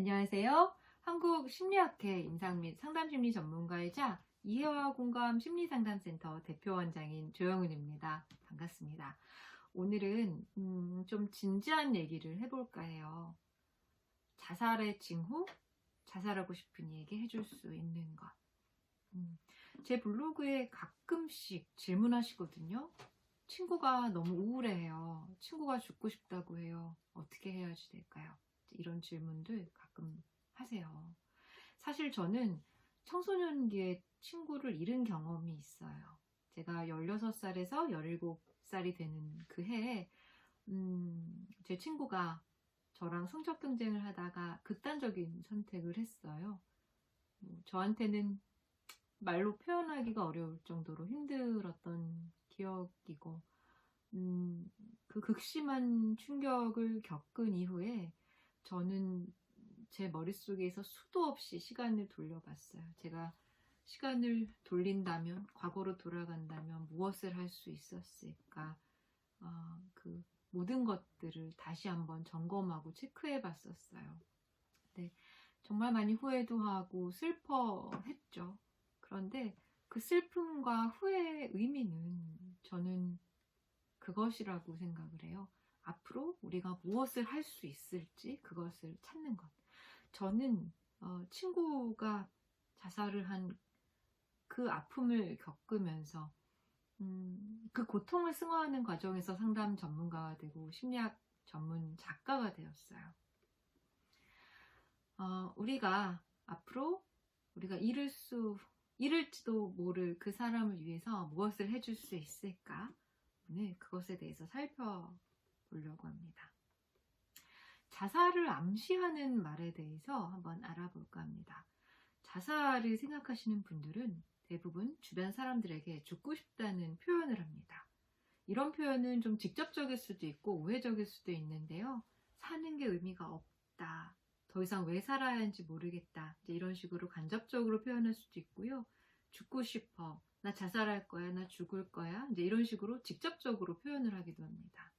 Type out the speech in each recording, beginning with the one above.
안녕하세요. 한국 심리학회 임상 및 상담 심리 전문가이자 이해와 공감 심리 상담센터 대표원장인 조영은입니다. 반갑습니다. 오늘은 음, 좀 진지한 얘기를 해볼까 해요. 자살의 징후, 자살하고 싶은 이에게 해줄 수 있는 것. 음, 제 블로그에 가끔씩 질문하시거든요. 친구가 너무 우울해해요. 친구가 죽고 싶다고 해요. 어떻게 해야지 될까요? 이런 질문들 가끔 하세요. 사실 저는 청소년기에 친구를 잃은 경험이 있어요. 제가 16살에서 17살이 되는 그 해에 음, 제 친구가 저랑 성적 경쟁을 하다가 극단적인 선택을 했어요. 뭐 저한테는 말로 표현하기가 어려울 정도로 힘들었던 기억이고 음, 그 극심한 충격을 겪은 이후에 저는 제 머릿속에서 수도 없이 시간을 돌려봤어요. 제가 시간을 돌린다면, 과거로 돌아간다면 무엇을 할 수 있었을까? 어, 그 모든 것들을 다시 한번 점검하고 체크해 봤었어요. 네, 정말 많이 후회도 하고 슬퍼했죠. 그런데 그 슬픔과 후회의 의미는 저는 그것이라고 생각을 해요. 앞으로 우리가 무엇을 할 수 있을지 그것을 찾는 것. 저는 어, 친구가 자살을 한 그 아픔을 겪으면서 음, 그 고통을 승화하는 과정에서 상담 전문가가 되고 심리학 전문 작가가 되었어요. 어, 우리가 앞으로 우리가 잃을 수 잃을지도 모를 그 사람을 위해서 무엇을 해줄 수 있을까? 오늘 그것에 대해서 살펴보려고 합니다. 자살을 암시하는 말에 대해서 한번 알아볼까 합니다. 자살을 생각하시는 분들은 대부분 주변 사람들에게 죽고 싶다는 표현을 합니다. 이런 표현은 좀 직접적일 수도 있고 우회적일 수도 있는데요. 사는 게 의미가 없다. 더 이상 왜 살아야 하는지 모르겠다. 이런 식으로 간접적으로 표현할 수도 있고요. 죽고 싶어. 나 자살할 거야. 나 죽을 거야. 이제 이런 식으로 직접적으로 표현을 하기도 합니다.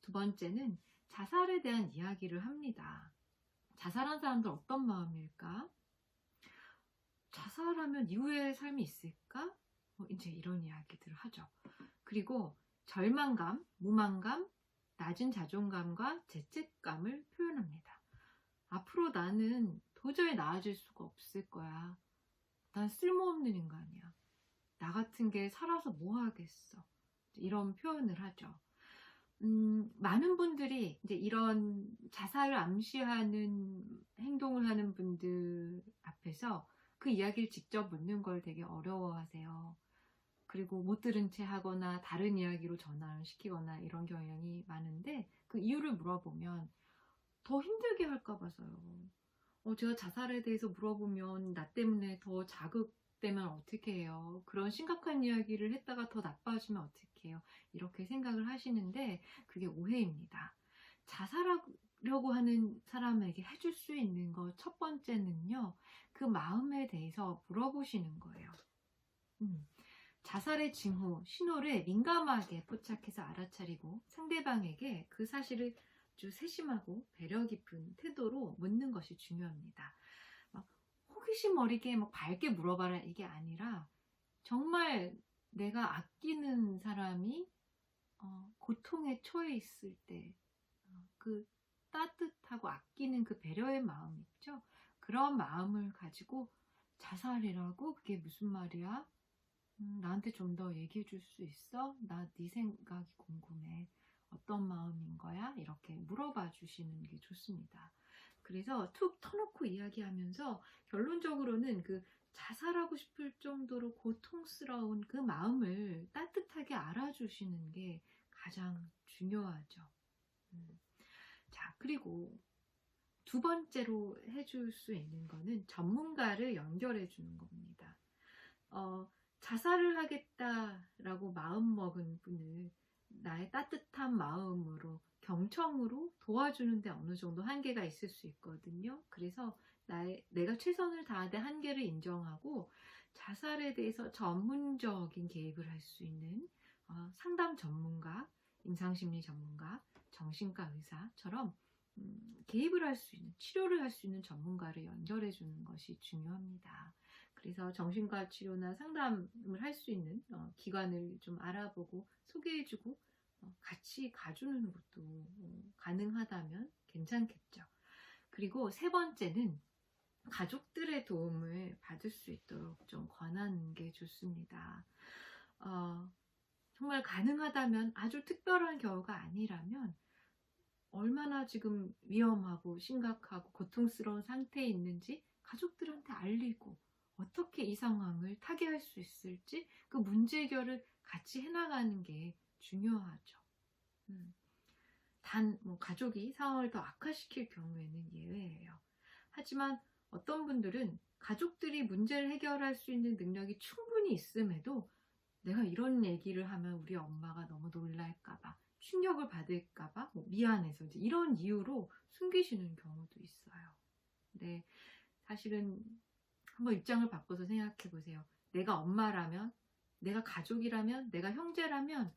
두 번째는 자살에 대한 이야기를 합니다. 자살한 사람들 어떤 마음일까? 자살하면 이후의 삶이 있을까? 뭐 이제 이런 이야기들을 하죠. 그리고 절망감, 무망감, 낮은 자존감과 죄책감을 표현합니다. 앞으로 나는 도저히 나아질 수가 없을 거야. 난 쓸모없는 인간이야. 나 같은 게 살아서 뭐 하겠어. 이런 표현을 하죠. 음, 많은 분들이 이제 이런 자살을 암시하는 행동을 하는 분들 앞에서 그 이야기를 직접 묻는 걸 되게 어려워하세요. 그리고 못 들은 채 하거나 다른 이야기로 전환을 시키거나 이런 경향이 많은데 그 이유를 물어보면 더 힘들게 할까 봐서요. 어, 제가 자살에 대해서 물어보면 나 때문에 더 자극 되면 어떻게 해요? 그런 심각한 이야기를 했다가 더 나빠지면 어떻게 해요? 이렇게 생각을 하시는데 그게 오해입니다. 자살하려고 하는 사람에게 해줄 수 있는 것 첫 번째는요. 그 마음에 대해서 물어보시는 거예요. 음, 자살의 징후, 신호를 민감하게 포착해서 알아차리고 상대방에게 그 사실을 아주 세심하고 배려 깊은 태도로 묻는 것이 중요합니다. 막 호기심 어리게 막 밝게 물어봐라 이게 아니라 정말 내가 아끼는 사람이 어, 고통에 처해 있을 때그 따뜻하고 아끼는 그 배려의 마음 있죠? 그런 마음을 가지고 자살이라고 그게 무슨 말이야? 음, 나한테 좀 더 얘기해 줄 수 있어? 나 네 생각이 궁금해. 어떤 마음인 거야? 이렇게 물어봐 주시는 게 좋습니다. 그래서 툭 터놓고 이야기하면서 결론적으로는 그 자살하고 싶을 정도로 고통스러운 그 마음을 따뜻하게 알아주시는 게 가장 중요하죠. 음. 자, 그리고 두 번째로 해줄 수 있는 거는 전문가를 연결해 주는 겁니다. 어, 자살을 하겠다라고 마음먹은 분을 나의 따뜻한 마음으로 경청으로 도와주는데 어느 정도 한계가 있을 수 있거든요. 그래서 나의, 내가 최선을 다하되 한계를 인정하고 자살에 대해서 전문적인 개입을 할 수 있는 어, 상담 전문가, 임상심리 전문가, 정신과 의사처럼 음, 개입을 할 수 있는 치료를 할 수 있는 전문가를 연결해 주는 것이 중요합니다. 그래서 정신과 치료나 상담을 할 수 있는 어, 기관을 좀 알아보고 소개해주고 어, 같이 가주는 것도 어, 가능하다면 괜찮겠죠. 그리고 세 번째는 가족들의 도움을 받을 수 있도록 좀 권하는 게 좋습니다. 어, 정말 가능하다면 아주 특별한 경우가 아니라면 얼마나 지금 위험하고 심각하고 고통스러운 상태에 있는지 가족들한테 알리고 어떻게 이 상황을 타개할 수 있을지 그 문제 해결을 같이 해나가는 게 중요하죠. 음. 단, 뭐, 가족이 상황을 더 악화시킬 경우에는 예외예요. 하지만 어떤 분들은 가족들이 문제를 해결할 수 있는 능력이 충분히 있음에도 내가 이런 얘기를 하면 우리 엄마가 너무 놀랄까봐, 충격을 받을까봐, 뭐 미안해서 이런 이유로 숨기시는 경우도 있어요. 근데 사실은 한번 입장을 바꿔서 생각해 보세요. 내가 엄마라면, 내가 가족이라면, 내가 형제라면,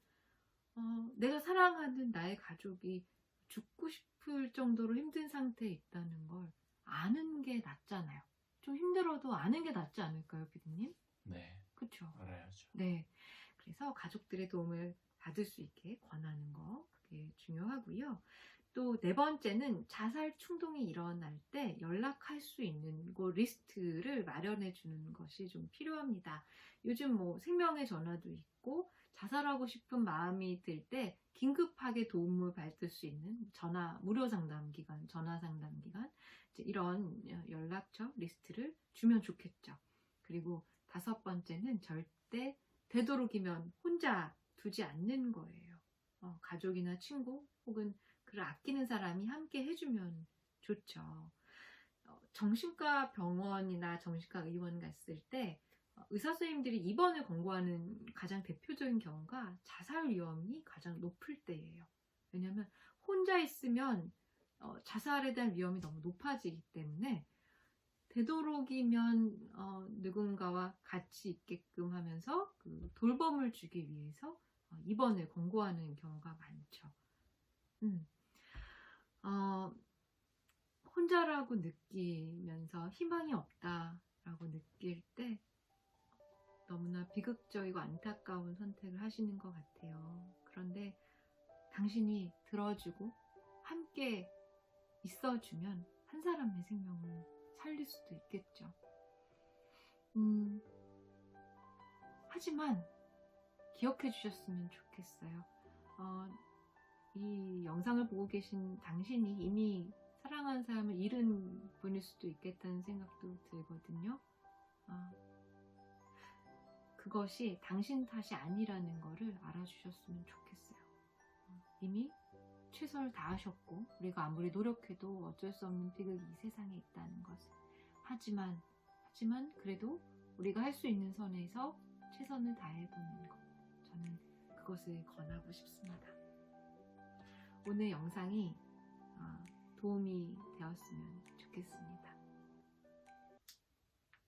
어, 내가 사랑하는 나의 가족이 죽고 싶을 정도로 힘든 상태에 있다는 걸 아는 게 낫잖아요. 좀 힘들어도 아는 게 낫지 않을까요, 피디님? 네, 그쵸? 알아야죠. 네. 그래서 가족들의 도움을 받을 수 있게 권하는 거, 그게 중요하고요. 또 네 번째는 자살 충동이 일어날 때 연락할 수 있는 그 리스트를 마련해 주는 것이 좀 필요합니다. 요즘 뭐 생명의 전화도 있고 자살하고 싶은 마음이 들 때 긴급하게 도움을 받을 수 있는 전화 무료 상담 기관, 전화 상담 기관 이런 연락처 리스트를 주면 좋겠죠. 그리고 다섯 번째는 절대 되도록이면 혼자 두지 않는 거예요. 어, 가족이나 친구 혹은 그를 아끼는 사람이 함께 해주면 좋죠. 어, 정신과 병원이나 정신과 의원 갔을 때 어, 의사 선생님들이 입원을 권고하는 가장 대표적인 경우가 자살 위험이 가장 높을 때예요. 왜냐하면 혼자 있으면 어, 자살에 대한 위험이 너무 높아지기 때문에 되도록이면 어, 누군가와 같이 있게끔 하면서 그 돌봄을 주기 위해서 어, 입원을 권고하는 경우가 많죠. 음. 어, 혼자라고 느끼면서 희망이 없다라고 느낄 때 너무나 비극적이고 안타까운 선택을 하시는 것 같아요. 그런데 당신이 들어주고 함께 있어주면 한 사람의 생명을 살릴 수도 있겠죠. 음, 하지만 기억해 주셨으면 좋겠어요. 어, 이 영상을 보고 계신 당신이 이미 사랑하는 사람을 잃은 분일 수도 있겠다는 생각도 들거든요. 아, 그것이 당신 탓이 아니라는 거를 알아주셨으면 좋겠어요. 어, 이미 최선을 다하셨고 우리가 아무리 노력해도 어쩔 수 없는 비극이 이 세상에 있다는 것을 하지만 하지만 그래도 우리가 할 수 있는 선에서 최선을 다해보는 것 저는 그것을 권하고 싶습니다. 오늘 영상이 어, 도움이 되었으면 좋겠습니다.